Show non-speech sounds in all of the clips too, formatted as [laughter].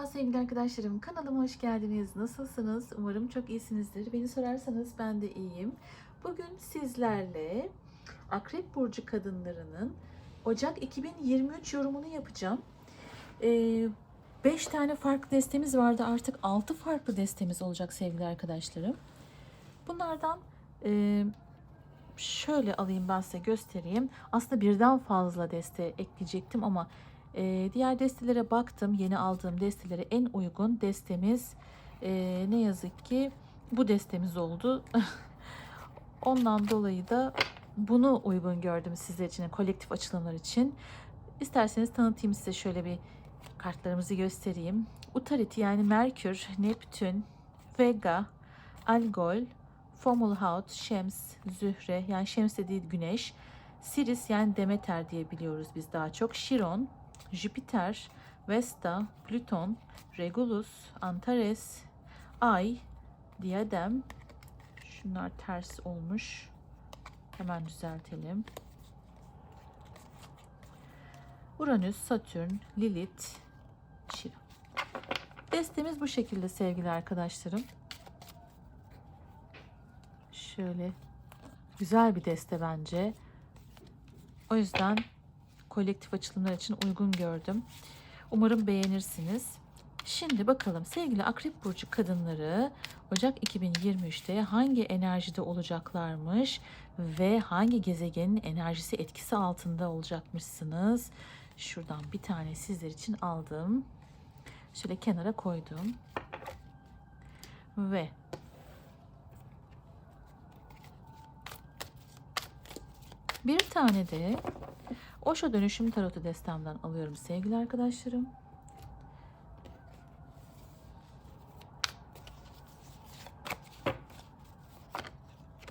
Merhaba sevgili arkadaşlarım. Kanalıma hoş geldiniz. Nasılsınız? Umarım çok iyisinizdir. Beni sorarsanız ben de iyiyim. Bugün sizlerle Akrep Burcu kadınlarının Ocak 2023 yorumunu yapacağım. 5 tane farklı destemiz vardı. Artık 6 farklı destemiz olacak sevgili arkadaşlarım. Bunlardan e, şöyle alayım ben size göstereyim. Aslında birden fazla deste ekleyecektim ama ee, diğer destelere baktım. Yeni aldığım destelere en uygun destemiz e, ne yazık ki bu destemiz oldu. [laughs] Ondan dolayı da bunu uygun gördüm sizler için, kolektif açılımlar için. İsterseniz tanıtayım size şöyle bir kartlarımızı göstereyim. Utariti yani Merkür, Neptün, Vega, Algol, Fomalhaut, Şems, Zühre yani Şems de değil Güneş, Siris yani Demeter diye biliyoruz biz daha çok, Şiron, Jüpiter, Vesta, Plüton, Regulus, Antares, Ay, Diadem. Şunlar ters olmuş. Hemen düzeltelim. Uranüs, Satürn, Lilith, Şirin. Destemiz bu şekilde sevgili arkadaşlarım. Şöyle güzel bir deste bence. O yüzden kolektif açılımlar için uygun gördüm. Umarım beğenirsiniz. Şimdi bakalım sevgili Akrep Burcu kadınları Ocak 2023'te hangi enerjide olacaklarmış ve hangi gezegenin enerjisi etkisi altında olacakmışsınız. Şuradan bir tane sizler için aldım. Şöyle kenara koydum. Ve bir tane de Oşo Dönüşüm Tarotu destemden alıyorum sevgili arkadaşlarım.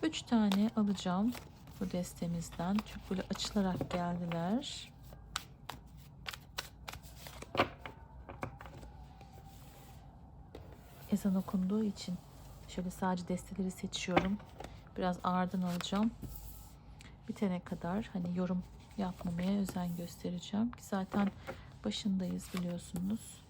Üç tane alacağım bu destemizden. Çok böyle açılarak geldiler. Ezan okunduğu için şöyle sadece desteleri seçiyorum. Biraz ağırdan alacağım. Bitene kadar hani yorum yapmamaya özen göstereceğim ki zaten başındayız biliyorsunuz.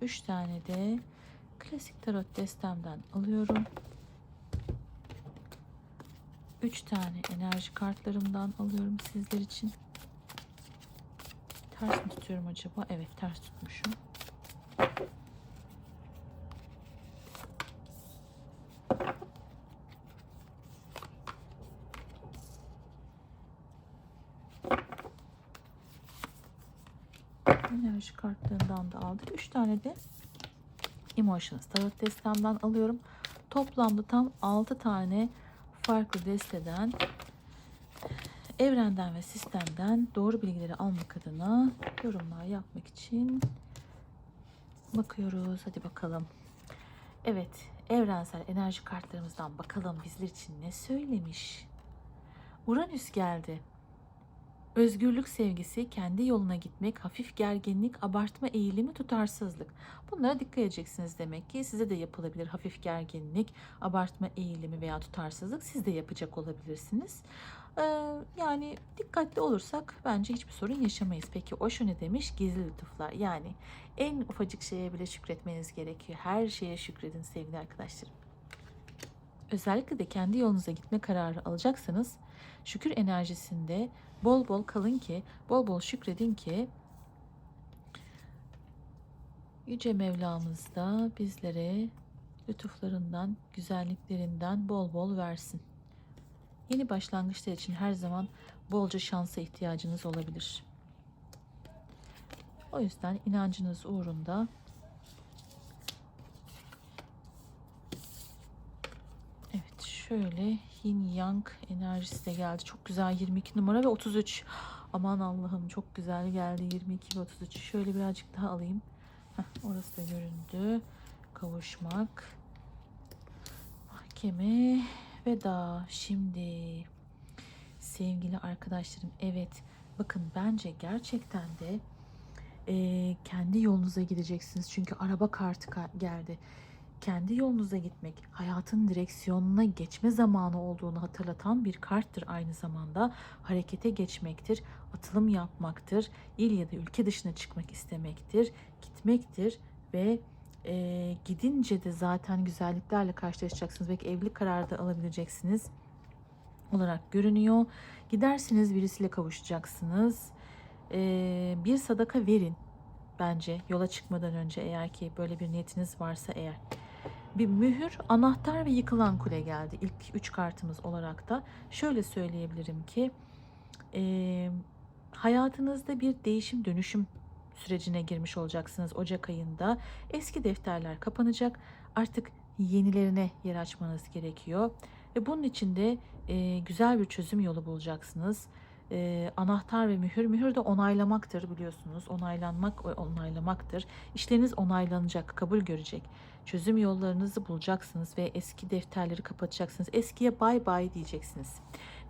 Üç tane de klasik tarot destemden alıyorum. Üç tane enerji kartlarımdan alıyorum sizler için. Ters mi tutuyorum acaba? Evet ters tutmuşum. Enerji kartlarından da aldık. 3 tane de Emotions Tarot destemden alıyorum. Toplamda tam 6 tane farklı desteden evrenden ve sistemden doğru bilgileri almak adına yorumlar yapmak için bakıyoruz. Hadi bakalım. Evet, evrensel enerji kartlarımızdan bakalım bizler için ne söylemiş. Uranüs geldi. Özgürlük sevgisi, kendi yoluna gitmek, hafif gerginlik, abartma eğilimi, tutarsızlık. Bunlara dikkat edeceksiniz demek ki. Size de yapılabilir hafif gerginlik, abartma eğilimi veya tutarsızlık. Siz de yapacak olabilirsiniz. Ee, yani dikkatli olursak bence hiçbir sorun yaşamayız. Peki o şu ne demiş? Gizli lütuflar. Yani en ufacık şeye bile şükretmeniz gerekiyor. Her şeye şükredin sevgili arkadaşlarım. Özellikle de kendi yolunuza gitme kararı alacaksanız şükür enerjisinde bol bol kalın ki, bol bol şükredin ki Yüce Mevlamız da bizlere lütuflarından, güzelliklerinden bol bol versin. Yeni başlangıçlar için her zaman bolca şansa ihtiyacınız olabilir. O yüzden inancınız uğrunda Evet şöyle yin yang enerjisi de geldi. Çok güzel 22 numara ve 33. Aman Allah'ım çok güzel geldi 22 ve 33. Şöyle birazcık daha alayım. Heh, orası da göründü. Kavuşmak. Mahkeme veda. Şimdi sevgili arkadaşlarım evet bakın bence gerçekten de e, kendi yolunuza gideceksiniz. Çünkü araba kartı geldi. kendi yolunuza gitmek, hayatın direksiyonuna geçme zamanı olduğunu hatırlatan bir karttır aynı zamanda. Harekete geçmektir, atılım yapmaktır, il ya da ülke dışına çıkmak istemektir, gitmektir ve e, gidince de zaten güzelliklerle karşılaşacaksınız. Belki evlilik kararı da alabileceksiniz olarak görünüyor. Gidersiniz birisiyle kavuşacaksınız. E, bir sadaka verin bence yola çıkmadan önce eğer ki böyle bir niyetiniz varsa eğer. Bir mühür, anahtar ve yıkılan kule geldi ilk üç kartımız olarak da. Şöyle söyleyebilirim ki e, hayatınızda bir değişim dönüşüm sürecine girmiş olacaksınız Ocak ayında. Eski defterler kapanacak. Artık yenilerine yer açmanız gerekiyor. Ve bunun için de e, güzel bir çözüm yolu bulacaksınız. E, anahtar ve mühür, mühür de onaylamaktır biliyorsunuz. Onaylanmak, onaylamaktır. İşleriniz onaylanacak, kabul görecek. Çözüm yollarınızı bulacaksınız ve eski defterleri kapatacaksınız. Eskiye bay bay diyeceksiniz.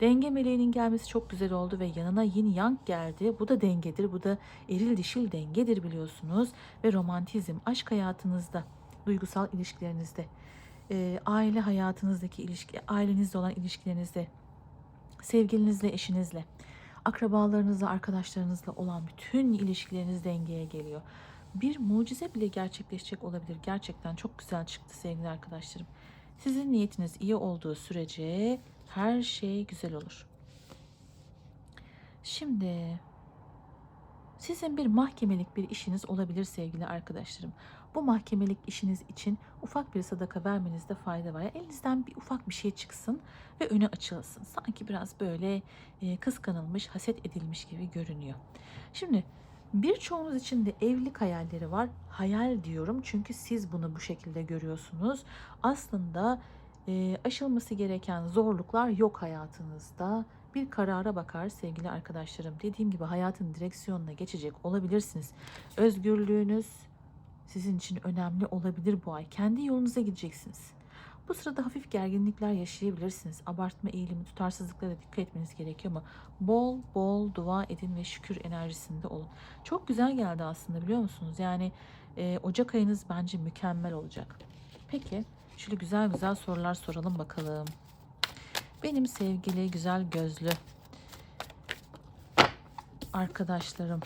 Denge meleğinin gelmesi çok güzel oldu ve yanına yin yang geldi. Bu da dengedir. Bu da eril dişil dengedir biliyorsunuz. Ve romantizm aşk hayatınızda, duygusal ilişkilerinizde, e, aile hayatınızdaki ilişki, ailenizle olan ilişkilerinizde, sevgilinizle, eşinizle, akrabalarınızla, arkadaşlarınızla olan bütün ilişkileriniz dengeye geliyor. Bir mucize bile gerçekleşecek olabilir. Gerçekten çok güzel çıktı sevgili arkadaşlarım. Sizin niyetiniz iyi olduğu sürece her şey güzel olur. Şimdi sizin bir mahkemelik bir işiniz olabilir sevgili arkadaşlarım. Bu mahkemelik işiniz için ufak bir sadaka vermenizde fayda var. Elinizden bir ufak bir şey çıksın ve önü açılsın. Sanki biraz böyle e, kıskanılmış, haset edilmiş gibi görünüyor. Şimdi birçoğunuz için de evlilik hayalleri var. Hayal diyorum çünkü siz bunu bu şekilde görüyorsunuz. Aslında e, aşılması gereken zorluklar yok hayatınızda. Bir karara bakar sevgili arkadaşlarım. Dediğim gibi hayatın direksiyonuna geçecek olabilirsiniz. Özgürlüğünüz sizin için önemli olabilir bu ay. Kendi yolunuza gideceksiniz. Bu sırada hafif gerginlikler yaşayabilirsiniz. Abartma eğilimi, tutarsızlıklara dikkat etmeniz gerekiyor ama bol bol dua edin ve şükür enerjisinde olun. Çok güzel geldi aslında biliyor musunuz? Yani e, Ocak ayınız bence mükemmel olacak. Peki şöyle güzel güzel sorular soralım bakalım. Benim sevgili güzel gözlü arkadaşlarım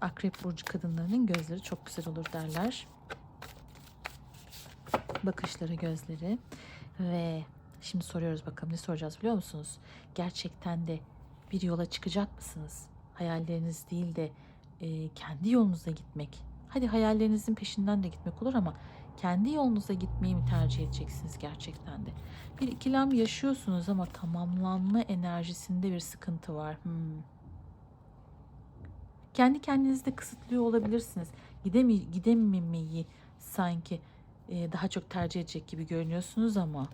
Akrep burcu kadınlarının gözleri çok güzel olur derler. Bakışları, gözleri ve şimdi soruyoruz bakalım ne soracağız biliyor musunuz? Gerçekten de bir yola çıkacak mısınız? Hayalleriniz değil de e, kendi yolunuza gitmek. Hadi hayallerinizin peşinden de gitmek olur ama kendi yolunuza gitmeyi mi tercih edeceksiniz gerçekten de? Bir ikilem yaşıyorsunuz ama tamamlanma enerjisinde bir sıkıntı var. Hmm. Kendi kendinizi de kısıtlıyor olabilirsiniz. Gidemi gidememeyi sanki e, daha çok tercih edecek gibi görünüyorsunuz ama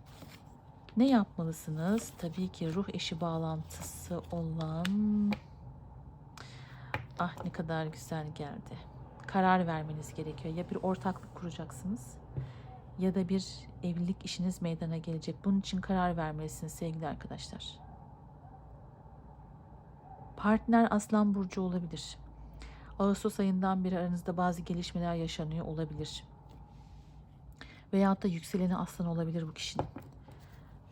ne yapmalısınız? Tabii ki ruh eşi bağlantısı olan ah ne kadar güzel geldi. Karar vermeniz gerekiyor. Ya bir ortaklık kuracaksınız ya da bir evlilik işiniz meydana gelecek. Bunun için karar vermelisiniz sevgili arkadaşlar. Partner Aslan burcu olabilir. Ağustos ayından beri aranızda bazı gelişmeler yaşanıyor olabilir. Veyahut da yükseleni aslan olabilir bu kişinin.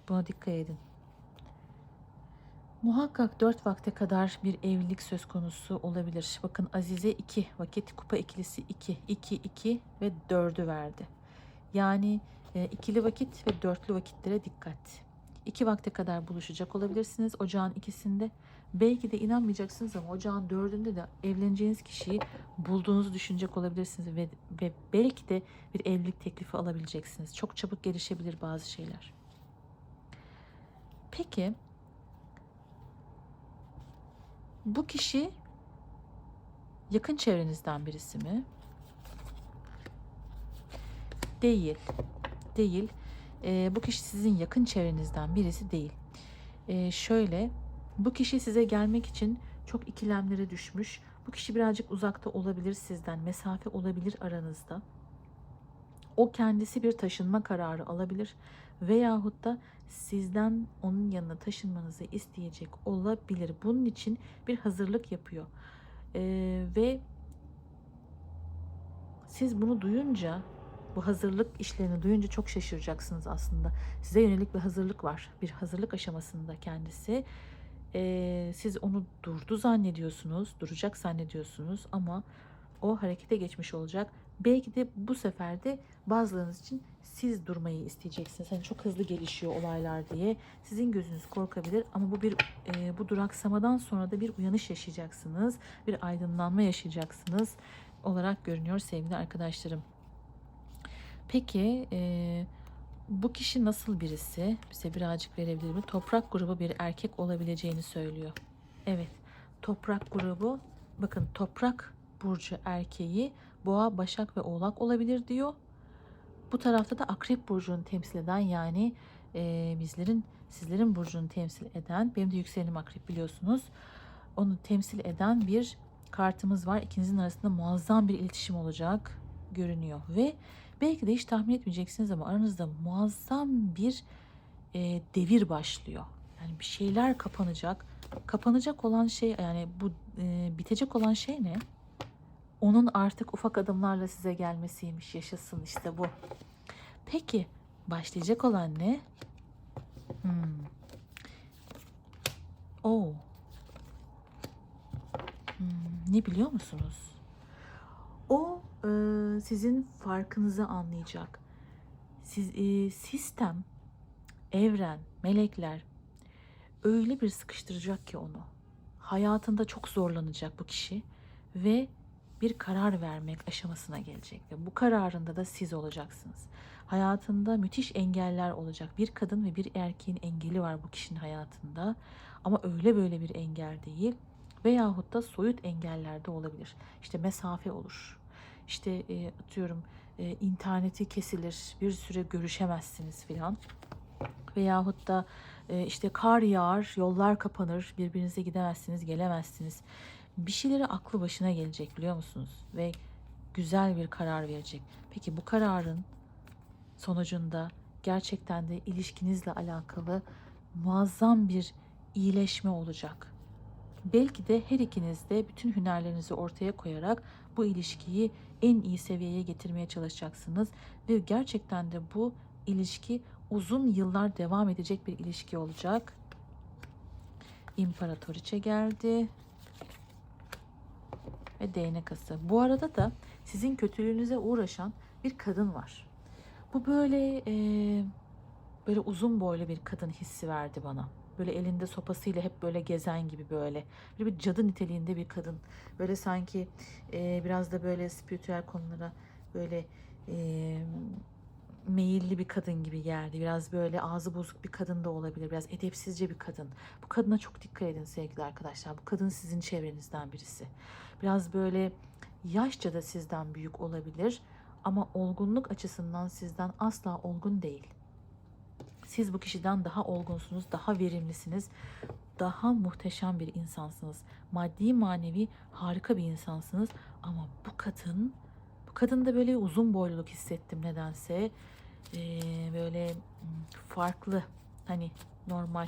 Buna dikkat edin. Muhakkak dört vakte kadar bir evlilik söz konusu olabilir. Bakın Azize iki vakit, kupa ikilisi iki, iki, iki ve dördü verdi. Yani e, ikili vakit ve dörtlü vakitlere dikkat. İki vakte kadar buluşacak olabilirsiniz ocağın ikisinde. Belki de inanmayacaksınız ama ocağın dördünde de evleneceğiniz kişiyi bulduğunuzu düşünecek olabilirsiniz ve, ve belki de bir evlilik teklifi alabileceksiniz. Çok çabuk gelişebilir bazı şeyler. Peki bu kişi yakın çevrenizden birisi mi? Değil. Değil. Ee, bu kişi sizin yakın çevrenizden birisi değil. Ee, şöyle bu kişi size gelmek için çok ikilemlere düşmüş. Bu kişi birazcık uzakta olabilir sizden, mesafe olabilir aranızda. O kendisi bir taşınma kararı alabilir veyahut da sizden onun yanına taşınmanızı isteyecek olabilir. Bunun için bir hazırlık yapıyor. Ee, ve siz bunu duyunca Bu hazırlık işlerini duyunca çok şaşıracaksınız aslında. Size yönelik bir hazırlık var. Bir hazırlık aşamasında kendisi. Ee, siz onu durdu zannediyorsunuz, duracak zannediyorsunuz ama o harekete geçmiş olacak. Belki de bu sefer de bazılarınız için siz durmayı isteyeceksiniz. Hani çok hızlı gelişiyor olaylar diye. Sizin gözünüz korkabilir ama bu bir e, bu duraksamadan sonra da bir uyanış yaşayacaksınız. Bir aydınlanma yaşayacaksınız olarak görünüyor sevgili arkadaşlarım. Peki e, bu kişi nasıl birisi? Bize birazcık verebilir mi? Toprak grubu bir erkek olabileceğini söylüyor. Evet. Toprak grubu bakın toprak burcu erkeği boğa, başak ve oğlak olabilir diyor. Bu tarafta da akrep burcunu temsil eden yani e, bizlerin sizlerin burcunu temsil eden benim de yükselenim akrep biliyorsunuz. Onu temsil eden bir kartımız var. İkinizin arasında muazzam bir iletişim olacak görünüyor ve belki de hiç tahmin etmeyeceksiniz ama aranızda muazzam bir e, devir başlıyor. Yani bir şeyler kapanacak. Kapanacak olan şey yani bu e, bitecek olan şey ne? Onun artık ufak adımlarla size gelmesiymiş. Yaşasın işte bu. Peki başlayacak olan ne? Hmm. Oo. Hmm, ne biliyor musunuz? O e, sizin farkınızı anlayacak. Siz, e, sistem, evren, melekler öyle bir sıkıştıracak ki onu. Hayatında çok zorlanacak bu kişi ve bir karar vermek aşamasına gelecek ve bu kararında da siz olacaksınız. Hayatında müthiş engeller olacak. Bir kadın ve bir erkeğin engeli var bu kişinin hayatında. Ama öyle böyle bir engel değil. Veyahut da soyut engeller de olabilir. İşte mesafe olur. İşte e, atıyorum e, interneti kesilir, bir süre görüşemezsiniz filan. Veyahut da e, işte kar yağar, yollar kapanır, birbirinize gidemezsiniz, gelemezsiniz. Bir şeyleri aklı başına gelecek biliyor musunuz? Ve güzel bir karar verecek. Peki bu kararın sonucunda gerçekten de ilişkinizle alakalı muazzam bir iyileşme olacak. Belki de her ikiniz de bütün hünerlerinizi ortaya koyarak bu ilişkiyi en iyi seviyeye getirmeye çalışacaksınız ve gerçekten de bu ilişki uzun yıllar devam edecek bir ilişki olacak. İmparatoriçe geldi. Ve değnek ası. Bu arada da sizin kötülüğünüze uğraşan bir kadın var. Bu böyle e, böyle uzun boylu bir kadın hissi verdi bana. Böyle elinde sopasıyla hep böyle gezen gibi böyle. Böyle bir cadı niteliğinde bir kadın. Böyle sanki e, biraz da böyle spiritüel konulara böyle e, meyilli bir kadın gibi geldi. Biraz böyle ağzı bozuk bir kadın da olabilir. Biraz edepsizce bir kadın. Bu kadına çok dikkat edin sevgili arkadaşlar. Bu kadın sizin çevrenizden birisi. Biraz böyle yaşça da sizden büyük olabilir. Ama olgunluk açısından sizden asla olgun değil. Siz bu kişiden daha olgunsunuz, daha verimlisiniz, daha muhteşem bir insansınız. Maddi manevi harika bir insansınız. Ama bu kadın, kadında böyle uzun boyluluk hissettim nedense. Ee, böyle farklı, hani normal,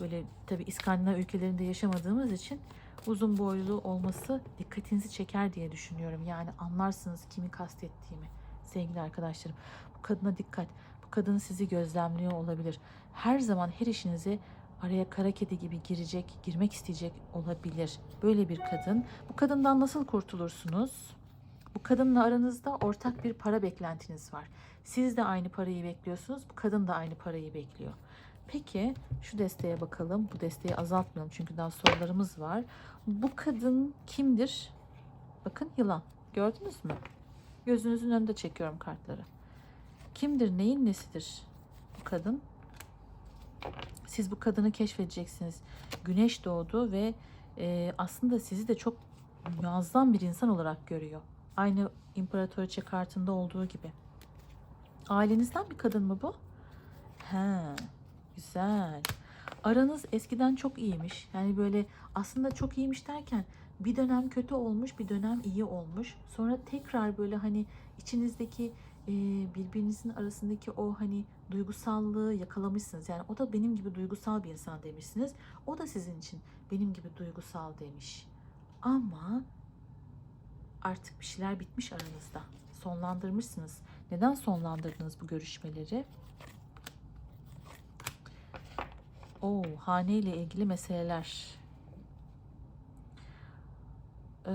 böyle tabi İskandinav ülkelerinde yaşamadığımız için uzun boylu olması dikkatinizi çeker diye düşünüyorum. Yani anlarsınız kimi kastettiğimi sevgili arkadaşlarım. Bu kadına dikkat. Bu kadın sizi gözlemliyor olabilir. Her zaman her işinize araya kara kedi gibi girecek, girmek isteyecek olabilir. Böyle bir kadın. Bu kadından nasıl kurtulursunuz? Bu kadınla aranızda ortak bir para beklentiniz var. Siz de aynı parayı bekliyorsunuz. Bu kadın da aynı parayı bekliyor. Peki şu desteğe bakalım. Bu desteği azaltmayalım çünkü daha sorularımız var. Bu kadın kimdir? Bakın yılan. Gördünüz mü? Gözünüzün önünde çekiyorum kartları. Kimdir? Neyin nesidir bu kadın? Siz bu kadını keşfedeceksiniz. Güneş doğdu ve e, aslında sizi de çok muazzam bir insan olarak görüyor. Aynı İmparatoriçe kartında olduğu gibi. Ailenizden bir kadın mı bu? He, güzel. Aranız eskiden çok iyiymiş. Yani böyle aslında çok iyiymiş derken bir dönem kötü olmuş, bir dönem iyi olmuş. Sonra tekrar böyle hani içinizdeki e, birbirinizin arasındaki o hani duygusallığı yakalamışsınız. Yani o da benim gibi duygusal bir insan demişsiniz. O da sizin için benim gibi duygusal demiş. Ama artık bir şeyler bitmiş aranızda. Sonlandırmışsınız. Neden sonlandırdınız bu görüşmeleri? Oo, hane ile ilgili meseleler. Ee,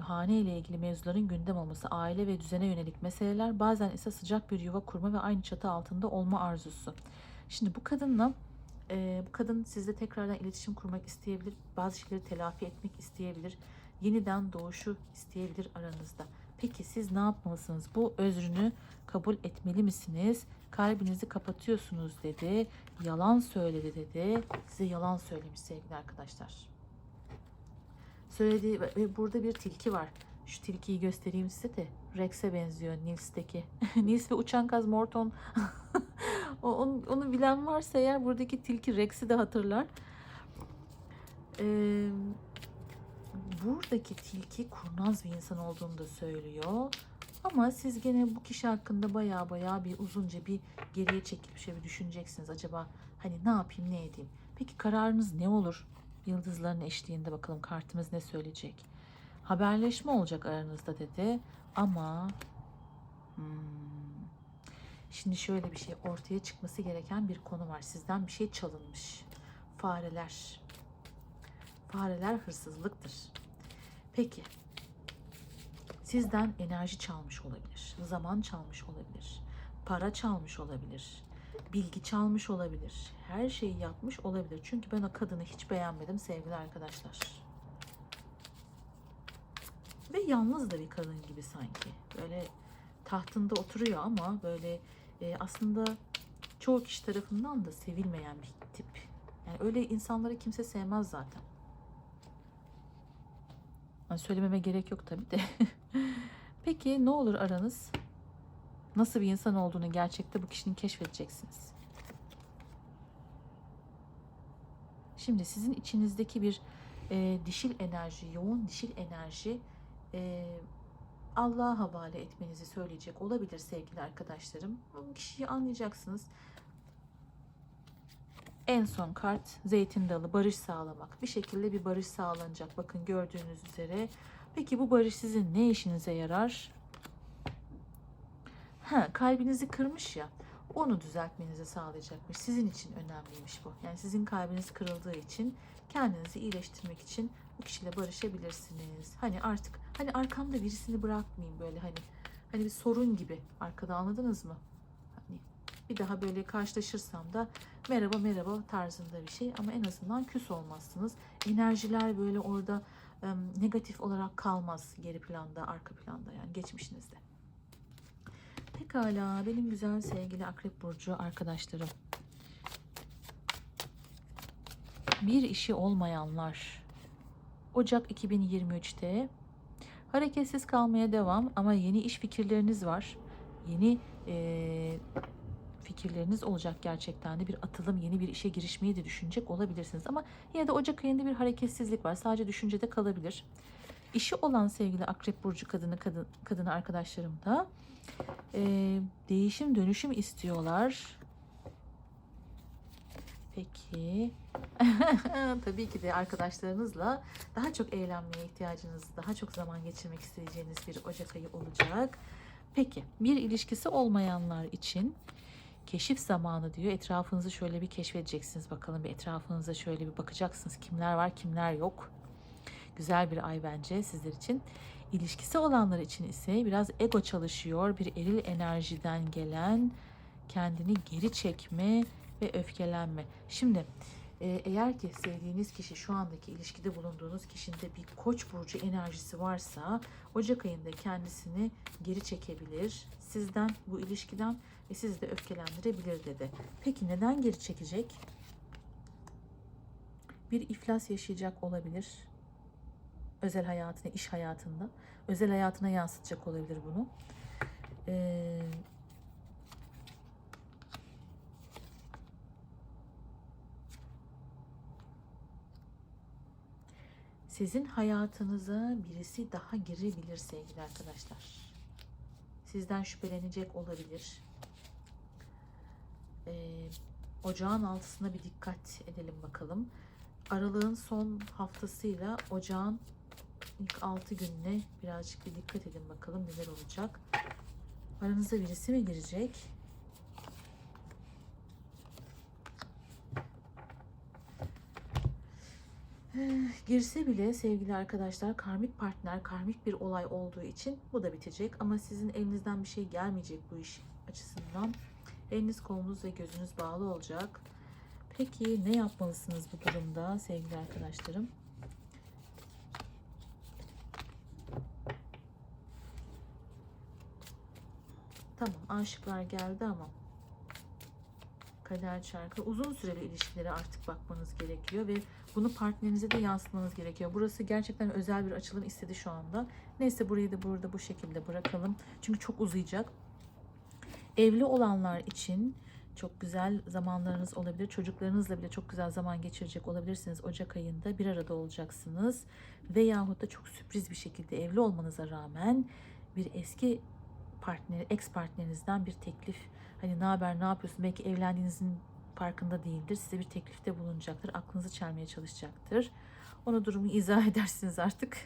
hane ile ilgili mevzuların gündem olması, aile ve düzene yönelik meseleler, bazen ise sıcak bir yuva kurma ve aynı çatı altında olma arzusu. Şimdi bu kadınla e, bu kadın sizle tekrardan iletişim kurmak isteyebilir, bazı şeyleri telafi etmek isteyebilir, yeniden doğuşu isteyebilir aranızda. Peki siz ne yapmalısınız? Bu özrünü kabul etmeli misiniz? Kalbinizi kapatıyorsunuz dedi. Yalan söyledi dedi. Size yalan söylemiş sevgili arkadaşlar. Söylediği ve- burada bir tilki var. Şu tilkiyi göstereyim size de. Rex'e benziyor Nils'teki. [laughs] Nils ve Uçan Kaz Morton. [laughs] onu, onu bilen varsa eğer buradaki tilki Rex'i de hatırlar. Ee, buradaki tilki kurnaz bir insan olduğunu da söylüyor. Ama siz gene bu kişi hakkında baya baya bir uzunca bir geriye çekilip şöyle bir düşüneceksiniz. Acaba hani ne yapayım ne edeyim? Peki kararınız ne olur? Yıldızların eşliğinde bakalım kartımız ne söyleyecek? Haberleşme olacak aranızda dedi. Ama hmm, şimdi şöyle bir şey ortaya çıkması gereken bir konu var. Sizden bir şey çalınmış. Fareler. Fareler hırsızlıktır. Peki sizden enerji çalmış olabilir, zaman çalmış olabilir, para çalmış olabilir, bilgi çalmış olabilir, her şeyi yapmış olabilir. Çünkü ben o kadını hiç beğenmedim sevgili arkadaşlar. Ve yalnız da bir kadın gibi sanki. Böyle tahtında oturuyor ama böyle e, aslında çoğu kişi tarafından da sevilmeyen bir tip. Yani öyle insanları kimse sevmez zaten. Söylememe gerek yok tabii de. [laughs] Peki ne olur aranız? Nasıl bir insan olduğunu gerçekte bu kişinin keşfedeceksiniz. Şimdi sizin içinizdeki bir e, dişil enerji, yoğun dişil enerji e, Allah'a havale etmenizi söyleyecek olabilir sevgili arkadaşlarım. Bu kişiyi anlayacaksınız. En son kart zeytin dalı barış sağlamak. Bir şekilde bir barış sağlanacak. Bakın gördüğünüz üzere. Peki bu barış sizin ne işinize yarar? Ha, kalbinizi kırmış ya. Onu düzeltmenizi sağlayacakmış. Sizin için önemliymiş bu. Yani sizin kalbiniz kırıldığı için kendinizi iyileştirmek için bu kişiyle barışabilirsiniz. Hani artık hani arkamda birisini bırakmayayım böyle hani hani bir sorun gibi arkada anladınız mı? Hani bir daha böyle karşılaşırsam da merhaba merhaba tarzında bir şey ama en azından küs olmazsınız. Enerjiler böyle orada em, negatif olarak kalmaz geri planda, arka planda yani geçmişinizde. Pekala benim güzel sevgili Akrep Burcu arkadaşlarım. Bir işi olmayanlar. Ocak 2023'te hareketsiz kalmaya devam ama yeni iş fikirleriniz var. Yeni eee, fikirleriniz olacak gerçekten de bir atılım, yeni bir işe girişmeyi de düşünecek olabilirsiniz. Ama yine de Ocak ayında bir hareketsizlik var. Sadece düşüncede kalabilir. İşi olan sevgili Akrep Burcu kadını kadın, kadını arkadaşlarım da eee, değişim dönüşüm istiyorlar. Peki. [laughs] Tabii ki de arkadaşlarınızla daha çok eğlenmeye ihtiyacınız, daha çok zaman geçirmek isteyeceğiniz bir Ocak ayı olacak. Peki, bir ilişkisi olmayanlar için keşif zamanı diyor. Etrafınızı şöyle bir keşfedeceksiniz bakalım. Bir etrafınıza şöyle bir bakacaksınız. Kimler var, kimler yok. Güzel bir ay bence sizler için. İlişkisi olanlar için ise biraz ego çalışıyor. Bir eril enerjiden gelen kendini geri çekme ve öfkelenme. Şimdi e, eğer ki sevdiğiniz kişi şu andaki ilişkide bulunduğunuz kişinde bir koç burcu enerjisi varsa Ocak ayında kendisini geri çekebilir. Sizden bu ilişkiden ve sizi de öfkelendirebilir dedi. Peki neden geri çekecek? Bir iflas yaşayacak olabilir. Özel hayatına, iş hayatında. Özel hayatına yansıtacak olabilir bunu. Ee, sizin hayatınıza birisi daha girebilir sevgili arkadaşlar. Sizden şüphelenecek olabilir. Ee, ocağın altısına bir dikkat edelim bakalım. Aralığın son haftasıyla ocağın ilk 6 gününe birazcık bir dikkat edin bakalım neler olacak. Aranıza birisi mi girecek? [sighs] Girse bile sevgili arkadaşlar karmik partner, karmik bir olay olduğu için bu da bitecek. Ama sizin elinizden bir şey gelmeyecek bu iş açısından. Eliniz kolunuz ve gözünüz bağlı olacak. Peki ne yapmalısınız bu durumda sevgili arkadaşlarım? Tamam aşıklar geldi ama kader çarkı uzun süreli ilişkilere artık bakmanız gerekiyor ve bunu partnerinize de yansıtmanız gerekiyor. Burası gerçekten özel bir açılım istedi şu anda. Neyse burayı da burada bu şekilde bırakalım. Çünkü çok uzayacak. Evli olanlar için çok güzel zamanlarınız olabilir. Çocuklarınızla bile çok güzel zaman geçirecek olabilirsiniz. Ocak ayında bir arada olacaksınız. Veyahut da çok sürpriz bir şekilde evli olmanıza rağmen bir eski partneri, ex partnerinizden bir teklif. Hani ne haber, ne yapıyorsun? Belki evlendiğinizin farkında değildir. Size bir teklifte bulunacaktır. Aklınızı çelmeye çalışacaktır. Onu durumu izah [laughs] edersiniz artık.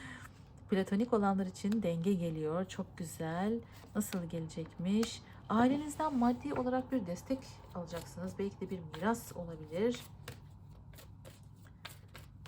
[laughs] Platonik olanlar için denge geliyor. Çok güzel. Nasıl gelecekmiş? Ailenizden maddi olarak bir destek alacaksınız. Belki de bir miras olabilir.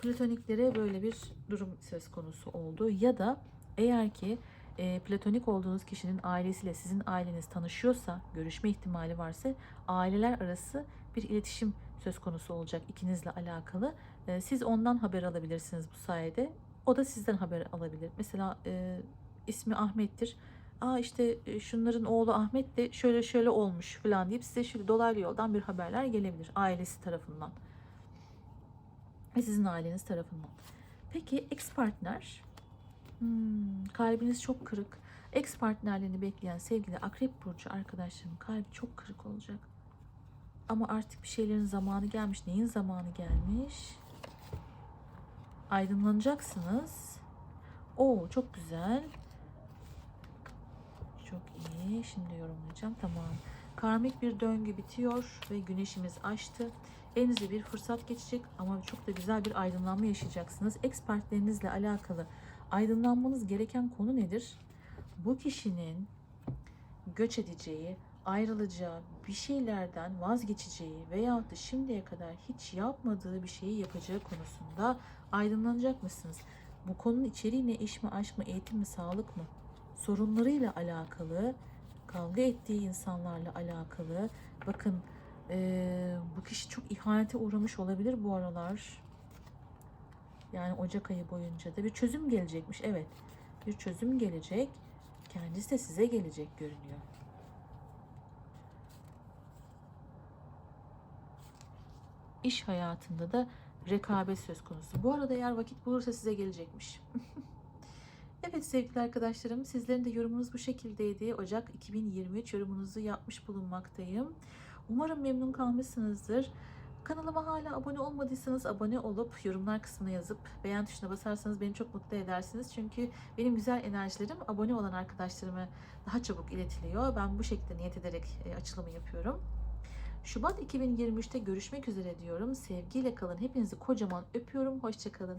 Platoniklere böyle bir durum söz konusu oldu. Ya da eğer ki e, platonik olduğunuz kişinin ailesiyle sizin aileniz tanışıyorsa, görüşme ihtimali varsa aileler arası bir iletişim söz konusu olacak ikinizle alakalı. E, siz ondan haber alabilirsiniz bu sayede. O da sizden haber alabilir. Mesela e, ismi Ahmet'tir. Aa işte e, şunların oğlu Ahmet de şöyle şöyle olmuş falan deyip size şöyle dolaylı yoldan bir haberler gelebilir ailesi tarafından ve sizin aileniz tarafından. Peki ex partner Hmm, kalbiniz çok kırık. Ex partnerlerini bekleyen sevgili Akrep Burcu arkadaşlarım kalbi çok kırık olacak. Ama artık bir şeylerin zamanı gelmiş. Neyin zamanı gelmiş? Aydınlanacaksınız. Oo çok güzel. Çok iyi. Şimdi yorumlayacağım. Tamam. Karmik bir döngü bitiyor ve güneşimiz açtı. Elinize bir fırsat geçecek ama çok da güzel bir aydınlanma yaşayacaksınız. Ex partnerinizle alakalı aydınlanmanız gereken konu nedir? Bu kişinin göç edeceği, ayrılacağı, bir şeylerden vazgeçeceği veya da şimdiye kadar hiç yapmadığı bir şeyi yapacağı konusunda aydınlanacak mısınız? Bu konunun içeriği ne? İş mi, aşk mı, eğitim mi, sağlık mı? Sorunlarıyla alakalı, kavga ettiği insanlarla alakalı. Bakın eee, bu kişi çok ihanete uğramış olabilir bu aralar. Yani Ocak ayı boyunca da bir çözüm gelecekmiş. Evet. Bir çözüm gelecek. Kendisi de size gelecek görünüyor. İş hayatında da rekabet söz konusu. Bu arada eğer vakit bulursa size gelecekmiş. [laughs] evet sevgili arkadaşlarım sizlerin de yorumunuz bu şekildeydi. Ocak 2023 yorumunuzu yapmış bulunmaktayım. Umarım memnun kalmışsınızdır. Kanalıma hala abone olmadıysanız abone olup yorumlar kısmına yazıp beğen tuşuna basarsanız beni çok mutlu edersiniz. Çünkü benim güzel enerjilerim abone olan arkadaşlarıma daha çabuk iletiliyor. Ben bu şekilde niyet ederek e, açılımı yapıyorum. Şubat 2023'te görüşmek üzere diyorum. Sevgiyle kalın. Hepinizi kocaman öpüyorum. Hoşçakalın.